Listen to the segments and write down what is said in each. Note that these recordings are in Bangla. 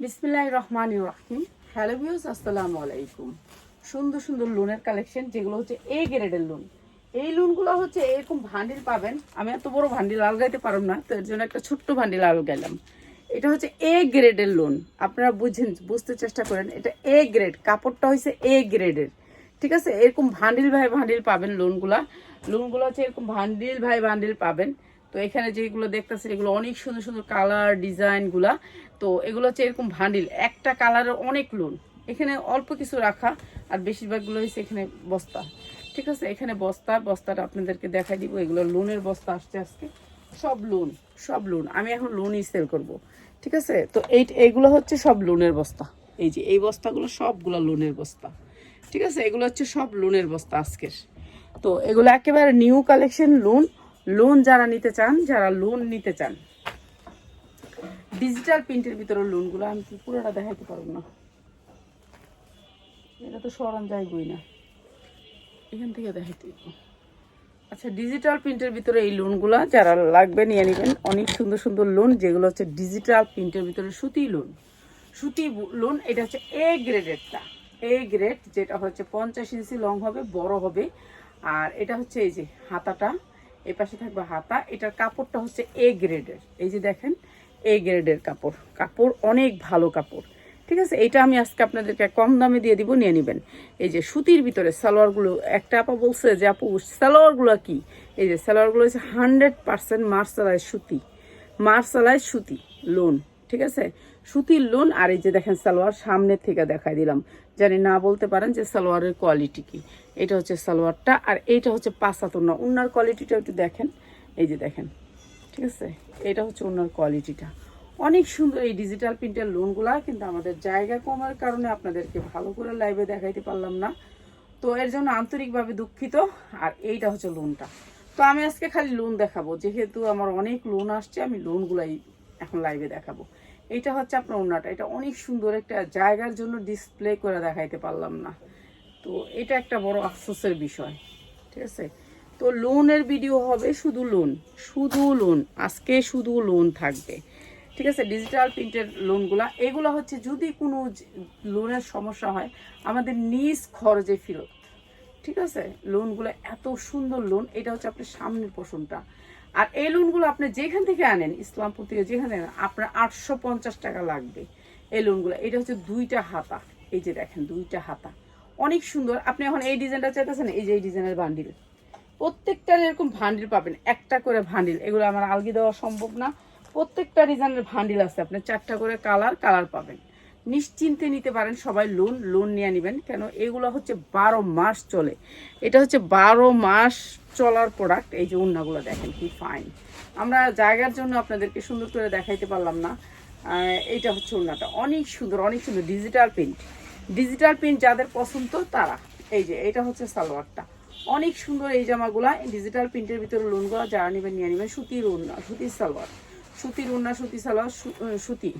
বিসমিল্লাহ রহমান রাহিম। হ্যালো ভিউস আসসালামু আলাইকুম। সুন্দর সুন্দর লোনের কালেকশন যেগুলো হচ্ছে এ গ্রেডের লোন এই লোনগুলো হচ্ছে এরকম ভান্ডিল পাবেন। আমি এত বড় ভান্ডিল আলগাইতে পারব না, তো এর জন্য একটা ছোট্ট ভান্ডিল আলগাইলাম। এটা হচ্ছে এ গ্রেডের লোন আপনারা বুঝেন, বুঝতে চেষ্টা করেন, এটা এ গ্রেড কাপড়টা হচ্ছে এ গ্রেডের ঠিক আছে? এরকম ভান্ডিল ভাই ভান্ডিল পাবেন লোনগুলা লোনগুলো হচ্ছে এরকম ভান্ডিল ভাই ভান্ডিল পাবেন। তো এখানে যেগুলো দেখতেছেন, এগুলো অনেক সুন্দর সুন্দর কালার ডিজাইনগুলা তো এগুলো হচ্ছে এরকম ভান্ডিল একটা কালারের অনেক লোন এখানে অল্প কিছু রাখা, আর বেশিরভাগগুলো হচ্ছে এখানে বস্তা। ঠিক আছে, এখানে বস্তা, বস্তাটা আপনাদেরকে দেখাই দিব। এগুলো লোনের বস্তা আসছে আজকে। সব লোন সব লোন আমি এখন লোনই সেল করব। ঠিক আছে, তো এই এইগুলো হচ্ছে সব লোনের বস্তা। এই যে, এই বস্তাগুলো সবগুলো লোনের বস্তা। ঠিক আছে, এগুলো হচ্ছে সব লোনের বস্তা আজকের। তো এগুলো একেবারে নিউ কালেকশন লোন লোন যারা নিতে চান, যারা লোন নিতে চান ডিজিটাল প্রিন্টের ভিতরে লোনগুলো আমি কি পুরোটা দেখাতে পারব না? এটা তো সরান যাইবই না। এখান থেকে দেখাইতে আচ্ছা ডিজিটাল প্রিন্টের ভিতরে এই লোনগুলো যারা লাগবে নিয়ে নেবেন, অনেক সুন্দর সুন্দর লোন যেগুলো হচ্ছে ডিজিটাল প্রিন্টের ভিতরে সুতি লোন সুতি লোন এটা হচ্ছে এ গ্রেডেরটা এ গ্রেড যেটা হচ্ছে পঞ্চাশ ইঞ্চি লং হবে, বড় হবে। আর এটা হচ্ছে এই যে হাতাটা। এই পাশে থাকবে হাতা। এটার কাপড়টা হচ্ছে এ গ্রেডের। এই যে দেখেন এ গ্রেডের কাপড়। কাপড় অনেক ভালো কাপড়। ঠিক আছে? এটা আমি আজকে আপনাদেরকে কম দামে দিয়ে দিব, নিয়ে নেবেন। এই যে সুতির ভিতরে সালোয়ারগুলো, একটা আপা বলছে যে, আপু, সালোয়ারগুলো কি? এই যে সালোয়ারগুলো হচ্ছে হান্ড্রেড পার্সেন্ট মার্শালাইজ সুতি। মার্শালাইজ সুতি, লোন। ঠিক আছে? সুতির লোন, আর এই যে দেখেন, সালোয়ার সামনের থেকে দেখাই দিলাম। জানি না বলতে পারেন যে সালোয়ারের কোয়ালিটি কি। এটা হচ্ছে সালোয়ারটা, আর এইটা হচ্ছে পাঁচাতর না উন্নার কোয়ালিটিটা একটু দেখেন। এই যে দেখেন, ঠিক আছে? এটা হচ্ছে ওনার কোয়ালিটিটা অনেক সুন্দর এই ডিজিটাল প্রিন্টের লোনগুলা কিন্তু আমাদের জায়গা কমার কারণে আপনাদেরকে ভালো করে লাইভে দেখাইতে পারলাম না। তো এর জন্য আন্তরিকভাবে দুঃখিত, আর এইটা হচ্ছে লোনটা তো আমি আজকে খালি লোন দেখাবো। যেহেতু আমার অনেক লোন আসছে, আমি লোনগুলাই এখন লাইভে দেখাবো। এইটা হচ্ছে আপনার ওনাটা এটা অনেক সুন্দর একটা জায়গার জন্য ডিসপ্লে করে দেখাইতে পারলাম না। তো এটা একটা বড় আফসোসের বিষয়, ঠিক আছে? তো লোনের ভিডিও হবে শুধু লোন শুধু লোন আজকে শুধু লোন থাকবে, ঠিক আছে? ডিজিটাল প্রিন্টের লোনগুলা এগুলো হচ্ছে যদি কোনো লোনের সমস্যা হয়, আমাদের নিজ খরচে ফেরত, ঠিক আছে? লোনগুলো এত সুন্দর লোন এটা হচ্ছে আপনার সামনের পোষণটা আর এই লোনগুলো আপনি যেখান থেকে আনেন, ইসলামপুর থেকে যেখান থেকে আপনার আটশো পঞ্চাশ টাকা লাগবে। এই লোনগুলো এটা হচ্ছে দুইটা হাতা, এই যে দেখেন, দুইটা হাতা। অনেক সুন্দর। আপনি এখন এই ডিজাইনটা চাইতেছেন, এই যে এই ডিজাইনের বান্ডিল। প্রত্যেকটার এরকম ভান্ডিল পাবেন, একটা করে ভান্ডিল এগুলো আমার আলগি দেওয়া সম্ভব না। প্রত্যেকটা ডিজাইনের ভান্ডিল আছে, আপনি চারটা করে কালার কালার পাবেন। নিশ্চিন্তে নিতে পারেন সবাই লোন লোন নিয়ে নেবেন। কেন? এগুলো হচ্ছে বারো মাস চলে। এটা হচ্ছে বারো মাস চলার প্রোডাক্ট এই যে উন্নাগুলো দেখেন কি ফাইন আমরা জায়গার জন্য আপনাদেরকে সুন্দর করে দেখাইতে পারলাম না। এইটা হচ্ছে উন্নাটা অনেক সুন্দর অনেক সুন্দর। ডিজিটাল প্রিন্ট ডিজিটাল প্রিন্ট যাদের পছন্দ, তারা। এই যে, এটা হচ্ছে সালোয়ারটা। অনেক সুন্দর এই জামাগুলা ডিজিটাল প্রিন্টের ভিতরে লোনগুলো যারা নেবেন, নিয়ে নেবেন, সুতির উন্না সুতির সালোয়ার। সুতির উন্না সুতি সালোয়ার সুতি।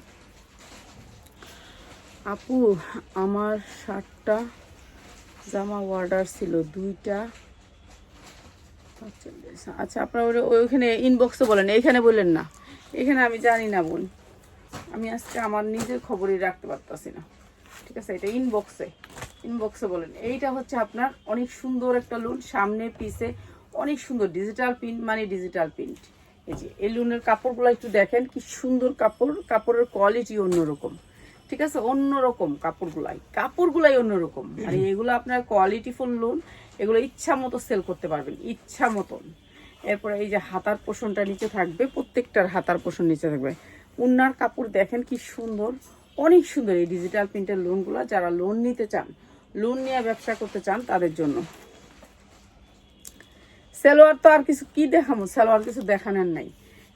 আপু, আমার শার্টটা জামা অর্ডার ছিল দুইটা। আচ্ছা আপনার ওই- ওইখানে ইনবক্সে বলেন এখানে বললেন না। এখানে আমি জানি না, বোন। আমি আজকে আমার নিজের খবরই রাখতে পারতাছি না। ঠিক আছে, এটা ইনবক্সে ইনবক্সে বলেন। এইটা হচ্ছে আপনার অনেক সুন্দর একটা লোন সামনে পিসে অনেক সুন্দর ডিজিটাল প্রিন্ট মানে ডিজিটাল প্রিন্ট এই যে, এই লোনের কাপড়গুলো একটু দেখেন, কি সুন্দর কাপড়, কাপড়ের কোয়ালিটি অন্যরকম। ঠিক আছে, অন্যরকম কাপড়গুলাই কাপড়গুলাই অন্যরকম। আর এগুলো আপনার কোয়ালিটিফুল লোন এগুলো ইচ্ছা মতো সেল করতে পারবেন, ইচ্ছা মতন। এরপরে এই যে হাতার পোষণটা নিচে থাকবে, প্রত্যেকটার হাতার পোষণ নিচে থাকবে। উন্নার কাপড় দেখেন কি সুন্দর অনেক সুন্দর এই ডিজিটাল প্রিন্টের লোনগুলো যারা লোন নিতে চান লোন নিয়ে ব্যবসা করতে চান, তাদের জন্য। সালোয়ার তো আর কিছু কি দেখাবো? সালোয়ার কিছু দেখানোর নাই।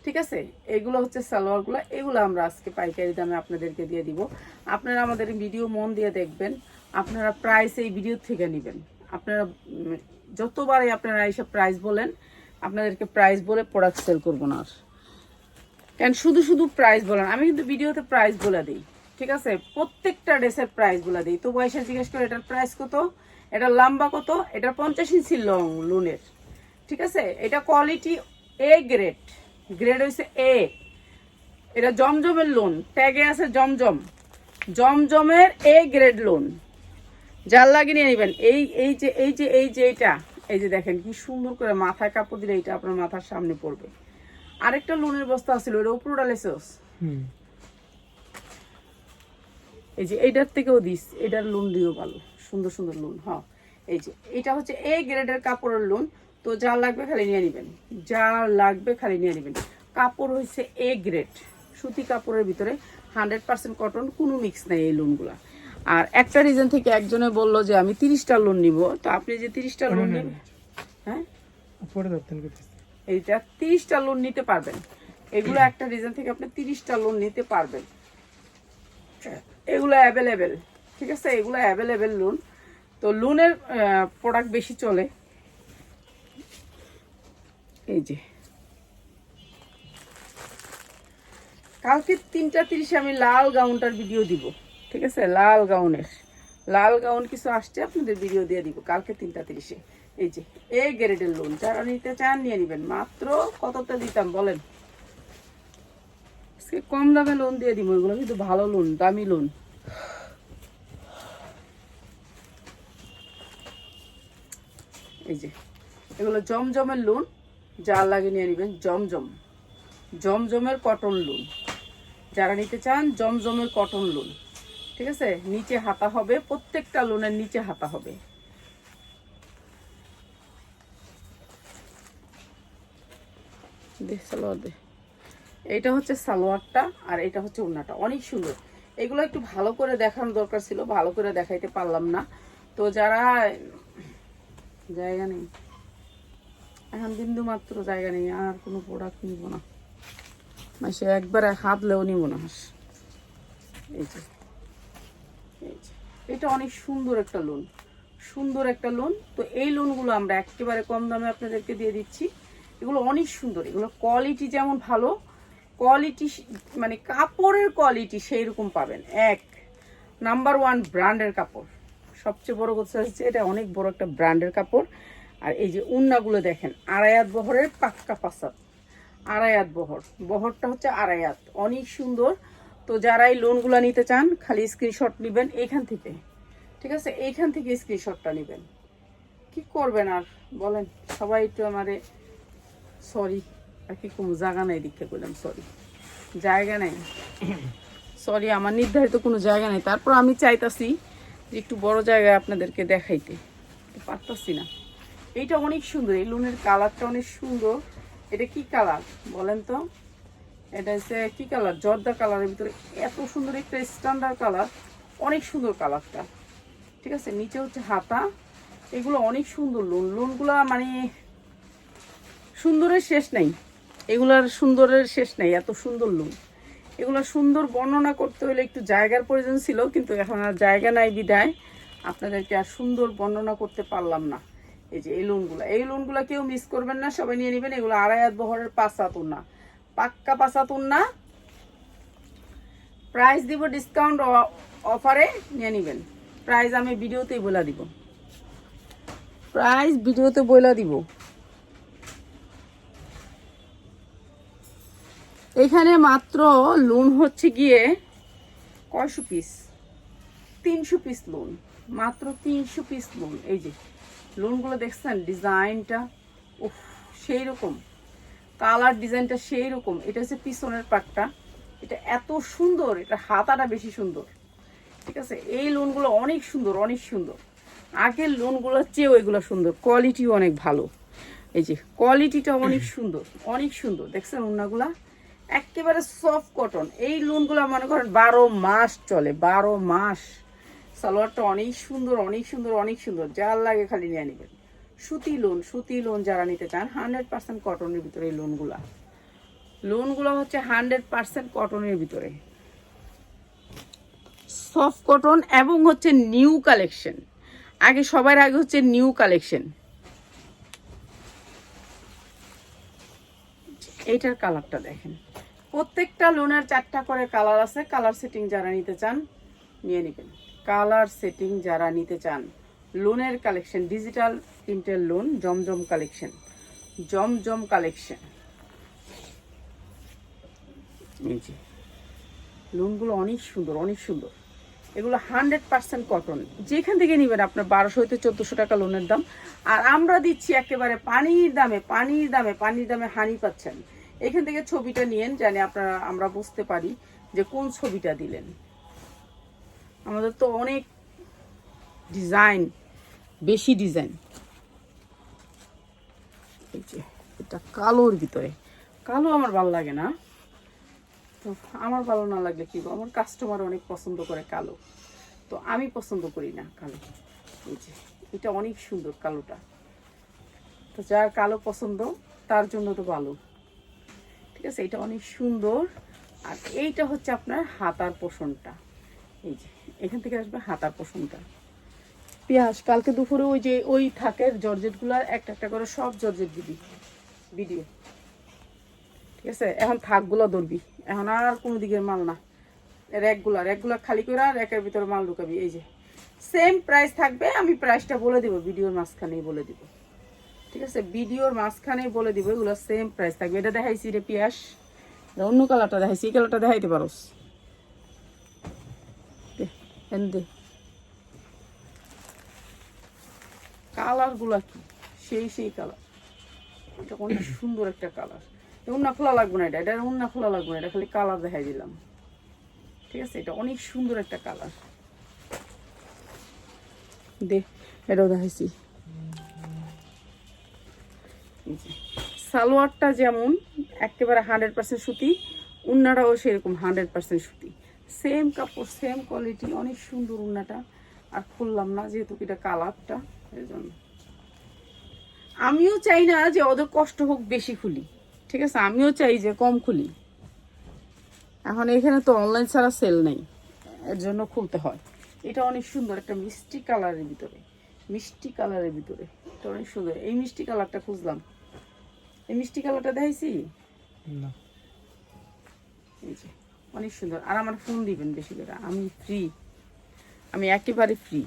ঠিক আছে? এগুলো হচ্ছে সালোয়ারগুলো এগুলো আমরা আজকে পাইকারি দামে আপনাদেরকে দিয়ে দিব। আপনারা আমাদের ভিডিও মন দিয়ে দেখবেন। আপনারা প্রাইস এই ভিডিও থেকে নেবেন। আপনারা যতবারই আপনারা এইসব প্রাইস বলেন, আপনাদেরকে প্রাইস বলে প্রোডাক্ট সেল করব না আর। কেন? শুধু শুধু প্রাইস বলেন। আমি কিন্তু ভিডিওতে প্রাইস বলে দিই। ঠিক আছে? প্রত্যেকটা ড্রেসের প্রাইস বলে দিই। তো পয়সা জিজ্ঞেস করে, এটার প্রাইস কত? এটা লম্বা কত? এটা পঞ্চাশ ইঞ্চি লং লোনের। ঠিক আছে? এটা কোয়ালিটি এ গ্রেড গ্রেড হয়েছে এ এটা জমজমের লোন ট্যাগে আছে জমজম। জমজমের এ গ্রেড লোন যার লাগে নিয়ে নেবেন। এই এই যে এই যে এই যে এইটা এই যে দেখেন কি সুন্দর করে মাথায় কাপড় দিলে এইটা আপনার মাথার সামনে পড়বে। আরেকটা লোনের বস্তা ছিল ওটা উপরে ডালেছস হুম। এই যে এইটার থেকেও দিস এটার লোন দিও ভালো সুন্দর সুন্দর লোন হ্যাঁ। এই যে এটা হচ্ছে এ গ্রেডের কাপড়ের লোন তো যা লাগবে খালি নিয়ে নেবেন যা লাগবে খালি নিয়ে নেবেন। কাপড় হচ্ছে এ গ্রেড সুতি কাপড়ের ভিতরে হান্ড্রেড পার্সেন্ট কটন কোনো মিক্স নাই এই লোনগুলা আর একটা রিজন থেকে একজনে বলল যে আমি তিরিশটা লোন নিব তো আপনি যে তিরিশটা লোন নেবেন হ্যাঁ। করতেছি এইটা তিরিশটা লোন নিতে পারবেন। এগুলো একটা রিজন থেকে আপনি তিরিশটা লোন নিতে পারবেন। এগুলো অ্যাভেলেবেল ঠিক আছে? এগুলো অ্যাভেলেবেল লোন তো লোনের প্রোডাক্ট বেশি চলে। এই যে। কালকে তিনটা তিরিশে আমি লাল গাউনটার ভিডিও দিব, ঠিক আছে? লাল গাউনের। লাল গাউন কিছু আসছে, আপনাদের ভিডিও দিয়ে দিব কালকে তিনটা তিরিশে। এই যে, এ গ্রেডের লোন যারা নিতে চান, নিয়ে নেবেন। মাত্র কতটা দিতাম, বলেন? কম দামে লোন দিয়ে দিব, এগুলো কিন্তু ভালো লোন দামি লোন এই যে, এগুলো জমজমের লোন যা লাগে নিয়ে নেবেন, জমজম। জমজমের কটন লোন যারা নিতে চান, জমজমের কটন লোন ঠিক আছে? নিচে হাতা হবে, প্রত্যেকটা লোনের নিচে হাতা হবে। সালোয়ার দে। এইটা হচ্ছে সালোয়ারটা আর এটা হচ্ছে ওড়নাটা। অনেক সুন্দর। এগুলো একটু ভালো করে দেখানোর দরকার ছিল, ভালো করে দেখাইতে পারলাম না। তো যারা জায়গা নেই। এখন বিন্দু মাত্র জায়গা নেই, আর কোনো প্রোডাক্ট নিব না। মাসে একবারে হাতলেও নিব না হাস। এই যে এই যে। এটা অনেক সুন্দর একটা লোন সুন্দর একটা লোন তো এই লোনগুলো আমরা একেবারে কম দামে আপনাদেরকে দিয়ে দিচ্ছি। এগুলো অনেক সুন্দর। এগুলো কোয়ালিটি যেমন ভালো কোয়ালিটি মানে কাপড়ের কোয়ালিটি সেই রকম পাবেন। এক নাম্বার ওয়ান ব্র্যান্ডের কাপড়। সবচেয়ে বড় কথা হচ্ছে এটা অনেক বড় একটা ব্র্যান্ডের কাপড়। আর এই যে উন্নাগুলো দেখেন আড়াইয়াত বহরের পাক্কা পাসাদ। আড়াইয়াত বহর। বহরটা হচ্ছে আড়াইয়াত অনেক সুন্দর। তো যারা এই লোনগুলো নিতে চান, খালি স্ক্রিনশট নেবেন এইখান থেকে। ঠিক আছে? এইখান থেকে স্ক্রিনশটটা নেবেন। কি করবেন আর? বলেন, সবাই একটু আমারে সরি আর কি কোনো জায়গা নাই দীক্ষা করলাম সরি জায়গা নাই। সরি আমার নির্ধারিত কোনো জায়গা নেই। তারপর আমি চাইতাছি যে একটু বড় জায়গায় আপনাদেরকে দেখাইতে। পারতাছি না। এইটা অনেক সুন্দর, এই লোনের কালারটা অনেক সুন্দর। এটা কি কালার বলেন তো? এটা হচ্ছে কি কালার? জর্দা কালারের ভিতরে এত সুন্দর একটা স্ট্যান্ডার্ড কালার, অনেক সুন্দর কালারটা। ঠিক আছে? নিচে হচ্ছে হাতা। এগুলো অনেক সুন্দর লোন। লোনগুলো মানে সুন্দরের শেষ নেই। এগুলার সুন্দরের শেষ নাই, এত সুন্দর লোন। এগুলো সুন্দর বর্ণনা করতে হলে একটু জায়গার প্রয়োজন ছিল, কিন্তু এখন আর জায়গা নাই বিদায়। আপনাদেরকে আর সুন্দর বর্ণনা করতে পারলাম না। এই যে এই লোনগুলো। এই লোনগুলো কেউ মিস করবেন না, সবাই নিয়ে নেবেন। এগুলো আড়াই হাত বহরের পাঁচ হাতুন না পাক্কা পাঁচ হাতুন না প্রাইস দিব ডিসকাউন্ট অফারে নিয়ে নেবেন। প্রাইস আমি ভিডিওতেই বলে দিব। প্রাইস ভিডিওতে বলে দিব। এখানে মাত্র লোন হচ্ছে গিয়ে কয়শো পিস তিনশো পিস লোন মাত্র তিনশো পিস লোন এই যে লোনগুলো দেখছেন, ডিজাইনটা, উফ সেই রকম কালার ডিজাইনটা সেই রকম এটা হচ্ছে পিছনের পাটটা। এটা এত সুন্দর, এটা হাতাটা বেশি সুন্দর। ঠিক আছে? এই লোনগুলো অনেক সুন্দর অনেক সুন্দর। আগের লোনগুলোর চেয়েও এগুলো সুন্দর। কোয়ালিটিও অনেক ভালো। এই যে কোয়ালিটিটা অনেক সুন্দর অনেক সুন্দর। দেখছেন ওনাগুলা একেবারে সফট কটন এই লোনগুলো মনে করেন বারো মাস চলে, বারো মাস। সালোয়ারটা অনেক সুন্দর অনেক সুন্দর অনেক সুন্দর। যার লাগে খালি নিয়ে নেবেন। সুতি লোন সুতি লোন যারা নিতে চান হান্ড্রেড পার্সেন্ট কটনের ভিতরে এই লোনগুলা লোনগুলো হচ্ছে হান্ড্রেড পার্সেন্ট কটনের ভিতরে। সফট কটন এবং হচ্ছে নিউ কালেকশন আগে সবার আগে হচ্ছে নিউ কালেকশন এইটার কালারটা দেখেন। প্রত্যেকটা লোনের চারটা করে কালার আছে কালার সেটিং যারা নিতে চান নিয়ে নেবেন। কালার সেটিং যারা নিতে চান লোনের কালেকশন ডিজিটাল প্রিন্টের lawn Zamzam collection Zamzam collection. লোনগুলো অনেক সুন্দর অনেক সুন্দর। এগুলো হান্ড্রেড পার্সেন্ট কটন যেখান থেকে নেবেন আপনার বারোশো হইতে চোদ্দোশো টাকা লোনের দাম। আর আমরা দিচ্ছি একেবারে পানির দামে পানির দামে পানির দামে হানি পাচ্ছেন। এখান থেকে ছবিটা নিয়েন, জানি আপনারা, আমরা বুঝতে পারি যে কোন ছবিটা দিলেন। আমাদের তো অনেক ডিজাইন, বেশি ডিজাইন। এটা কালোর ভিতরে। কালো আমার ভালো লাগে না। তো আমার ভালো না লাগলে কি? আমার কাস্টমার অনেক পছন্দ করে কালো। তো আমি পছন্দ করি না কালো। এই যে, এটা অনেক সুন্দর কালোটা। তো যার কালো পছন্দ, তার জন্য তো ভালো। ঠিক আছে? এটা অনেক সুন্দর। আর এইটা হচ্ছে আপনার হাতার পোষণটা। এই যে, এখান থেকে আসবে হাতার পোষণটা। পেঁয়াজ, কালকে দুপুরে ওই যে, ওই থাকের জর্জেটগুলার একটা একটা করে সব জর্জেট দিবি। ভিডিও। ঠিক আছে? এখন থাকগুলো ধরবি। এখন আর কোনো দিকের মাল না। র্যাকগুলা র্যাকগুলা খালি করে আর র্যাকের ভিতরে মাল ঢুকাবি। এই যে সেম প্রাইস থাকবে, আমি প্রাইসটা বলে দিব, ভিডিওর মাঝখানেই বলে দিব। ঠিক আছে ভিডিওর মাঝখানে বলে দিব এগুলো সেম প্রাইস থাকবে। এটা দেখাইছি রে পিয়াস। অন্য কালারটা দেখাইছি এই কালারটা দেখাইতে পারোস? দে, কালারগুলা কি? সেই সেই কালার এটা অনেক সুন্দর একটা কালার উন্না খোলা লাগবে না এটা এটা উন্না খোলা লাগবে না এটা খালি কালার দেখাই দিলাম। ঠিক আছে এটা অনেক সুন্দর একটা কালার দে এটাও দেখাইছি। সালোয়ারটা যেমন একেবারে হান্ড্রেড পার্সেন্ট সুতি, উন্নাটাও সেরকম হান্ড্রেড পার্সেন্ট সুতি। সেম কাপড় সেম কোয়ালিটি অনেক সুন্দর উন্নাটা। আর খুললাম না, যেহেতু এটা কালারটা এই জন্য আমিও চাই না যে ওদের কষ্ট হোক বেশি খুলি, ঠিক আছে? আমিও চাই যে কম খুলি। এখন এখানে তো অনলাইন ছাড়া সেল নেই, এর জন্য খুলতে হয়। এটা অনেক সুন্দর, একটা মিষ্টি কালারের ভিতরে, মিষ্টি কালারের ভিতরে। এটা অনেক সুন্দর। এই মিষ্টি কালারটা খুঁজলাম। এই মিষ্টি কালারটা দেখাইছি? না। এই যে অনেক সুন্দর। আর আমার ফোন দিবেন বেশি করে। আমি ফ্রি আমি একেবারে ফ্রি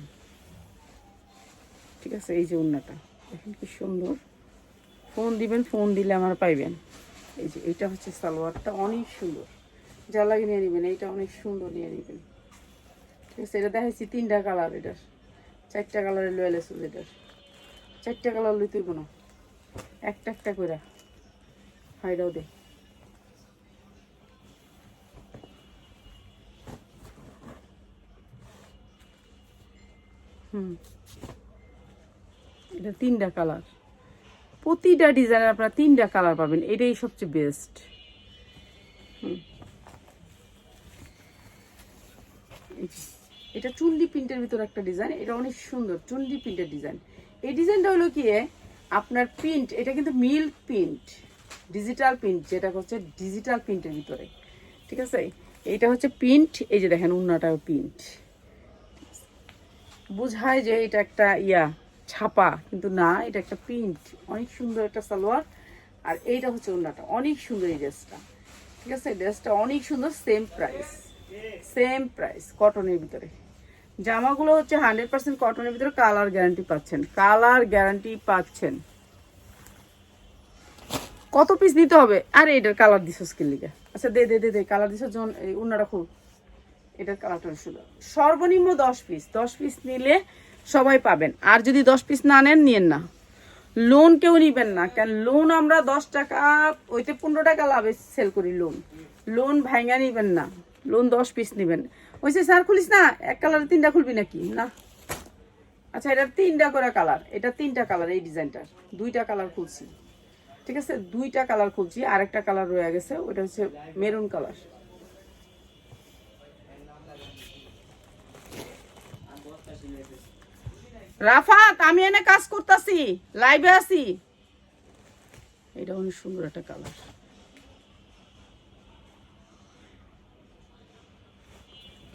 ঠিক আছে? এই যে উন্নাটা দেখেন কি সুন্দর। ফোন দিবেন ফোন দিলে আমার পাইবেন। এই যে এইটা হচ্ছে সালোয়ারটা। অনেক সুন্দর। যা লাগে নিয়ে নেবেন। এইটা অনেক সুন্দর নিয়ে নেবেন। ঠিক আছে? এটা দেখাইছি তিনটা কালার এটার। চারটা কালারের লয়েলে চুল এটার চারটা কালার লইতে কোনো একটা একটা করে হাইডাও দে। হুম। এটা তিনটা কালার। প্রতিটা ডিজাইনের আপনারা তিনটা কালার পাবেন, এটাই সবচেয়ে বেস্ট এটা চুন্ডি প্রিন্টের ভিতর একটা ডিজাইন, এটা অনেক সুন্দর চুন্ডি প্রিন্টের ডিজাইন। এই ডিজাইনটা হলো কি, আপনার প্রিন্ট এটা কিন্তু মিল্ক প্রিন্ট ডিজিটাল প্রিন্ট যেটা হচ্ছে ডিজিটাল প্রিন্টের ভিতরে। ঠিক আছে? এইটা হচ্ছে প্রিন্ট এই যে দেখেন উন্নাটাও প্রিন্ট বোঝায় যে এটা একটা ইয়া, ছাপা, কিন্তু না, এটা একটা প্রিন্ট অনেক সুন্দর একটা সালোয়ার। আর এইটা হচ্ছে ওন্নাটা অনেক সুন্দর এই ড্রেসটা। ঠিক আছে? ড্রেসটা অনেক সুন্দর সেম প্রাইস সেম প্রাইস কটনের ভিতরে। জামাগুলো হচ্ছে হান্ড্রেড পার্সেন্ট কটনের ভিতরে কালার গ্যারান্টি পাচ্ছেন। কালার গ্যারান্টি পাচ্ছেন। কত পিস নিতে হবে? আরে, এটার কালার দিছস কি লিগে। আচ্ছা দে দে দে দে কালার দিছস যখন এই উন্নাটা খুব এটার কালারটা শুধু সর্বনিম্ন দশ পিস দশ পিস নিলে সবাই পাবেন। আর যদি দশ পিস না নেন, নিয়েন না। লোন কেউ নিবেন না। কেন লোন আমরা দশ টাকা, ওইতে পনেরো টাকা লাভে সেল করি লোন লোন ভাঙা নিবেন না। লোন দশ পিস নিবেন। ওইসে স্যার খুলিস না, এক কালারে তিনটা খুলবি নাকি? না। আচ্ছা এটা তিনটা করে কালার এটা তিনটা কালার এই ডিজাইনটার দুইটা কালার খুলছি। ঠিক আছে? দুইটা কালার খুলছি, আরেকটা কালার রয়ে গেছে ওটা হচ্ছে মেরুন কালার। রাফাত, আমি এনে কাজ করতেছি, লাইভে আছি। এটা অনেক সুন্দর একটা কালার।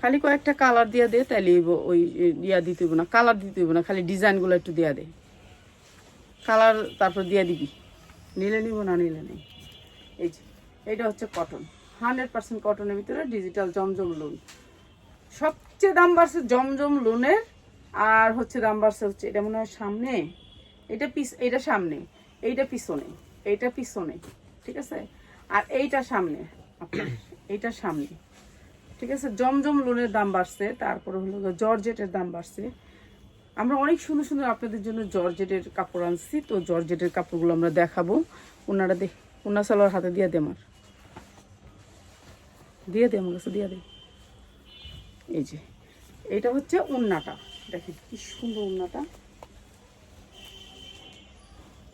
খালি কয়েকটা কালার দিয়া দে তাহলে ওই ইয়া দিতে না, কালার দিতে না, খালি ডিজাইনগুলো একটু দিয়া দে। কালার তারপর দিয়া দিবি। নিলে নিব, না নিলে নেই। এই যে এটা হচ্ছে কটন হান্ড্রেড পার্সেন্ট কটনের ভিতরে ডিজিটাল জমজম লোন সবচেয়ে দাম বাড়ছে জমজম লোনের আর হচ্ছে দাম বাড়ছে হচ্ছে, এটা মনে হয় সামনে, এটা পিস এটা সামনে, এইটা পিছনে এইটা পিছনে, ঠিক আছে? আর এইটা সামনে এইটা সামনে, ঠিক আছে? জমজম লোনের দাম বাড়ছে, তারপরে হলো জর্জেটের দাম বাড়ছে। আমরা অনেক সুন্দর সুন্দর আপনাদের জন্য জর্জেটের কাপড় আনছি। তো জর্জেটের কাপড়গুলো আমরা দেখাবো। ওনারা দেখ ওনার সালোয়ার হাতে দিয়ে দে আমার। দিয়ে দে আমার কাছে, দিয়ে দে। এই যে এইটা হচ্ছে উন্নাটা দেখেন কি সুন্দর উন্নাটা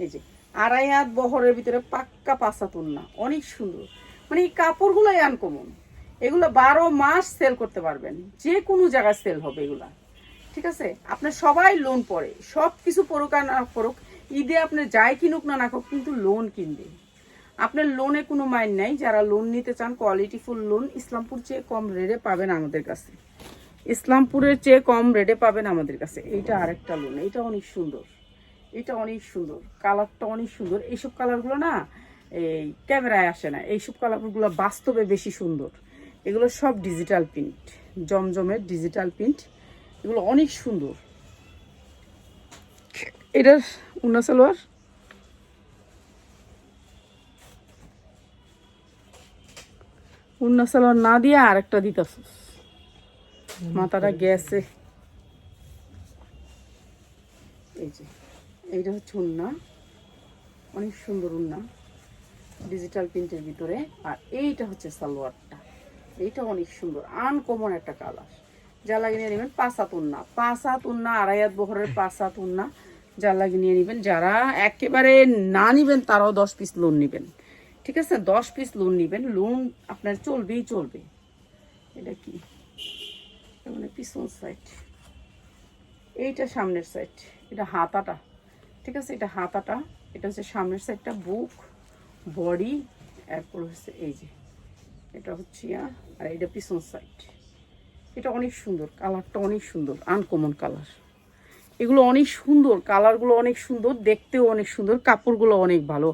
এই যে, আড়াই হাত বহরের ভিতরে পাক্কা পাসাত উন্না অনেক সুন্দর। মানে এই কাপড়গুলোই আনকমন এগুলো বারো মাস সেল করতে পারবেন। যে কোনো জায়গায় সেল হবে এগুলা। ঠিক আছে? আপনার সবাই লোন পড়ে। সব কিছু পড়ুক আর না পড়ুক, ঈদে আপনি যাই কিনুক না না হোক কিন্তু লোন কিনবে। আপনার লোনে কোনো মাইন্ড নাই, যারা লোন নিতে চান কোয়ালিটিফুল লোন ইসলামপুর চেয়ে কম রেটে পাবেন আমাদের কাছে। ইসলামপুরের চেয়ে কম রেটে পাবেন আমাদের কাছে। এইটা আরেকটা লোন এটা অনেক সুন্দর। এটা অনেক সুন্দর। কালারটা অনেক সুন্দর। এইসব কালারগুলো না, এই ক্যামেরায় আসে না। এইসব কালারগুলো বাস্তবে বেশি সুন্দর। এগুলো সব ডিজিটাল প্রিন্ট জমজমের ডিজিটাল প্রিন্ট এগুলো অনেক সুন্দর। এটার উন্না সালোয়ার। উন্না সালোয়ার না দিয়ে আরেকটা দিতাস মাথাটা গেছে। এই যে, এইটা হচ্ছে উন্না অনেক সুন্দর উন্না ডিজিটাল প্রিন্টের ভিতরে। আর এইটা হচ্ছে সালোয়ারটা। এইটা অনেক সুন্দর, আনকমন একটা কালার। যা লাগিয়ে নিয়ে নেবেন পাঁচ হাত উন্না। পাঁচ হাত উন্না, আড়াই হাত বহরের পাঁচ হাত উন্না যা লাগিয়ে নিয়ে নেবেন। যারা একেবারে না নিবেন, তারাও দশ পিস লোন নেবেন। ঠিক আছে? দশ পিস লোন নেবেন। লোন আপনার চলবেই চলবে। এটা কি? মানে পিছন সাইড এইটা সামনের সাইড এটা হাতাটা। ঠিক আছে? এটা হাতাটা। এটা হচ্ছে সামনের সাইডটা বুক বডি এরপর হচ্ছে এই যে। এটা হচ্ছে আর এটা পিছন সাইড এটা অনেক সুন্দর, কালারটা অনেক সুন্দর আনকমন কালার এগুলো অনেক সুন্দর কালারগুলো অনেক সুন্দর, দেখতেও অনেক সুন্দর, কাপড়গুলো অনেক ভালো।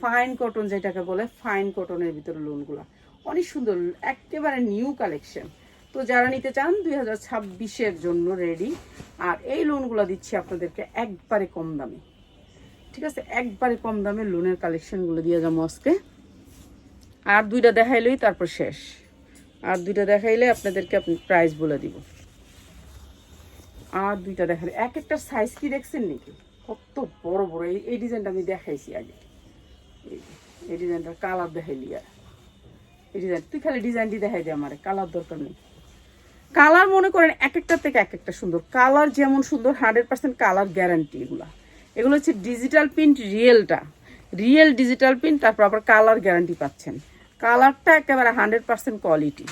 ফাইন কটন যেটাকে বলে ফাইন কটনের ভিতরে লোনগুলো অনেক সুন্দর, একেবারে নিউ কালেকশন তো যারা নিতে চান, দুই হাজার ছাব্বিশের জন্য রেডি আর এই লোনগুলো দিচ্ছি আপনাদেরকে একবারে কম দামে। ঠিক আছে? একবারে কম দামে লোনের কালেকশনগুলো দিয়ে যাব আজকে। আর দুইটা দেখাইলেই তারপর শেষ। আর দুইটা দেখাইলে আপনাদেরকে আপনি প্রাইস বলে দিব। আর দুইটা দেখালে, এক একটা সাইজ কি দেখছেন নাকি? কত বড় বড়, এই এই ডিজাইনটা আমি দেখাইছি আগে। এই ডিজাইনটার কালার দেখাইলি আর। এই ডিজাইন তুই খালি ডিজাইনটি দেখাই দে আমার কালার দরকার নেই। কালার মনে করেন এক একটা থেকে এক একটা সুন্দর। কালার যেমন সুন্দর হান্ড্রেড পার্সেন্ট কালার গ্যারান্টি এগুলা। এগুলো হচ্ছে ডিজিটাল প্রিন্ট রিয়েলটা রিয়েল ডিজিটাল প্রিন্ট তারপর আবার কালার গ্যারান্টি পাচ্ছেন। কালারটা একেবারে হান্ড্রেড পার্সেন্ট কোয়ালিটি।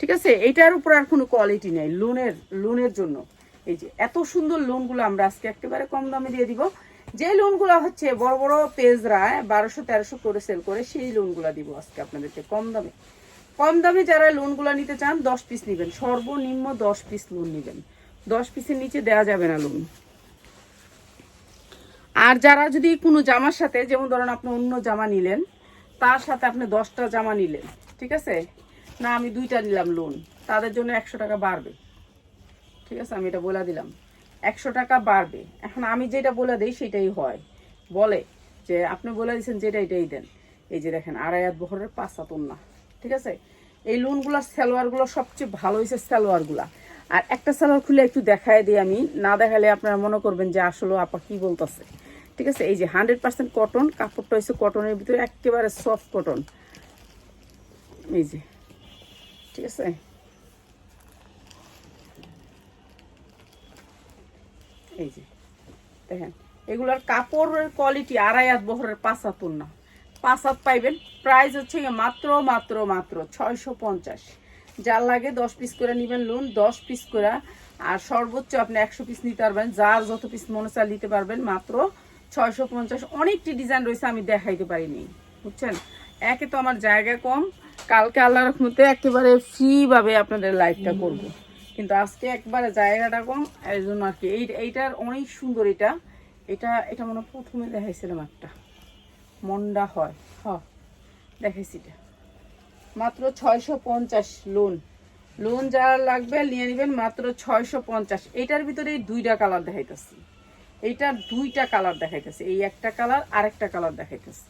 ঠিক আছে? এটার উপর আর কোনো কোয়ালিটি নেই, লোনের লোনের জন্য। এই যে এত সুন্দর লোনগুলো আমরা আজকে একেবারে কম দামে দিয়ে দিব। যে লোনগুলো হচ্ছে বড় বড় পেজরা বারোশো, তেরোশো করে সেল করে সেই লোনগুলো দিব আজকে আপনাদেরকে কম দামে। কম দামে যারা লোনগুলো নিতে চান, দশ পিস নেবেন। সর্বনিম্ন দশ পিস লোন নেবেন। দশ পিসের নিচে দেওয়া যাবে না লোন। আর যারা যদি কোনো জামার সাথে, যেমন ধরেন আপনি অন্য জামা নিলেন তার সাথে আপনি দশটা জামা নিলেন, ঠিক আছে? না, আমি দুইটা নিলাম লোন তাদের জন্য একশো টাকা বাড়বে। ঠিক আছে, আমি এটা বলে দিলাম। একশো টাকা বাড়বে। এখন আমি যেটা বলে দিই, সেটাই হয়। বলে যে, আপনি বলে দিয়েছেন যেটা এটাই দেন। এই যে দেখেন, আড়াই হাত বহরের পাঁচ না ঠিক আছে? এই লোনগুলোর সালোয়ারগুলো সবচেয়ে ভালো হয়েছে সালোয়ারগুলা আর একটা সালোয়ার খুলে একটু দেখায় দিই আমি। না দেখালে আপনারা মনে করবেন যে, আসলে আপা কি বলতেছে। ঠিক আছে? এই যে হান্ড্রেড পার্সেন্ট কটন কাপড়টা হয়েছে কটনের ভিতরে, একেবারে সফট কটন এই যে, ঠিক আছে? এই যে, দেখেন, এগুলার কাপড়ের কোয়ালিটি আড়াই হাত বহরের পাঁচ হাত না পাঁচ হাত পাইবেন প্রাইস হচ্ছে মাত্র মাত্র মাত্র ছয়শো পঞ্চাশ। যার লাগে দশ পিস করে নেবেন লোন দশ পিস করে। আর সর্বোচ্চ আপনি একশো পিস নিতে পারবেন, যার যত পিস মনে চাল নিতে পারবেন, মাত্র ছয়শো পঞ্চাশ, অনেকটি ডিজাইন রয়েছে আমি দেখাইতে পারিনি, বুঝছেন? একে তো আমার জায়গা কম, কালকে আল্লাহ রহমতে একেবারে ফ্রিভাবে আপনাদের লাইভটা করব। কিন্তু আজকে একবারে জায়গাটা কম, এই জন্য আর কি, এই এইটার অনেক সুন্দর এটা। এটা এটা মনে হয় প্রথমে দেখাইছিলাম একটা। মন্ডা হয়। হ দেখাইছি এটা। মাত্র ছয়শো পঞ্চাশ লোন লোন যারা লাগবে নিয়ে নেবেন মাত্র ছয়শো পঞ্চাশ। এইটার ভিতরে দুইটা কালার দেখাইতেছি। এইটার দুইটা কালার দেখাইতেছে। এই একটা কালার আর একটা কালার দেখাইতেছে।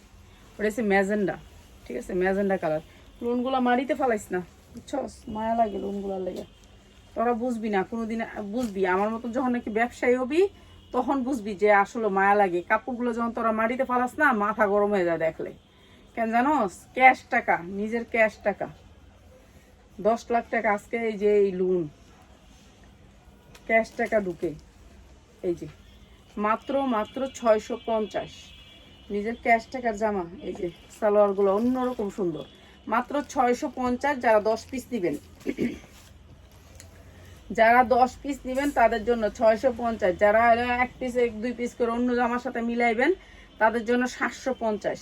ওটা হচ্ছে ম্যাজেন্ডা, ঠিক আছে? Magenta colour. লোনগুলা মারিতে ফেলাইস না, বুঝছস? মায়া লাগে লোনগুলার লেগে। তোরা বুঝবি না, কোনোদিন বুঝবি। আমার মতন যখন নাকি ব্যবসায়ী হবি, তখন বুঝবি যে আসলে মায়া লাগে। কাপড়গুলো যখন তোরা মাটিতে ফালাস না, মাথা গরম হয়ে যায় দেখলে। কেন জানোস? ক্যাশ টাকা, নিজের ক্যাশ টাকা। দশ লাখ টাকা আজকে এই যে এই লোন ক্যাশ টাকা ঢুকে। এই যে। মাত্র মাত্র ছয়শো পঞ্চাশ। নিজের ক্যাশ টাকার জামা, এই যে সালোয়ারগুলো অন্যরকম সুন্দর। মাত্র ছয়শো পঞ্চাশ যারা দশ পিস দিবেন যারা দশ পিস নেবেন, তাদের জন্য ছয়শো পঞ্চাশ। যারা এক পিস এক, দুই পিস করে অন্য জামার সাথে মিলাইবেন, তাদের জন্য সাতশো পঞ্চাশ।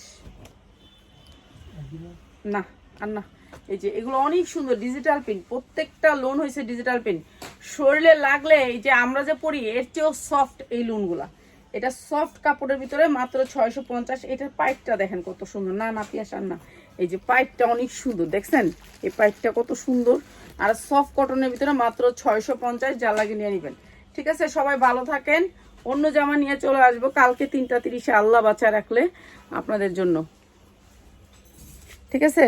না, আর না। এই যে এগুলো অনেক সুন্দর ডিজিটাল পিন প্রত্যেকটা লোন হয়েছে ডিজিটাল পিন শরীরে লাগলে এই যে আমরা যে পড়ি, এর চেয়েও সফট এই লোনগুলা এটা সফট কাপড়ের ভিতরে মাত্র ছয়শো পঞ্চাশ। এটার পাইপটা দেখেন কত সুন্দর। না না পিয়াসার না। এই যে পাইপটা অনেক সুন্দর, দেখছেন? এই পাইপটা কত সুন্দর। আর সফট কটনের ভিতরে মাত্র ছয়শো পঞ্চাশ, যা লাগে নিয়ে নেবেন। ঠিক আছে, সবাই ভালো থাকেন। অন্য জামা নিয়ে চলে আসব। কালকে তিনটা তিরিশে আল্লাহ বাচ্চা রাখলে আপনাদের জন্য। ঠিক আছে?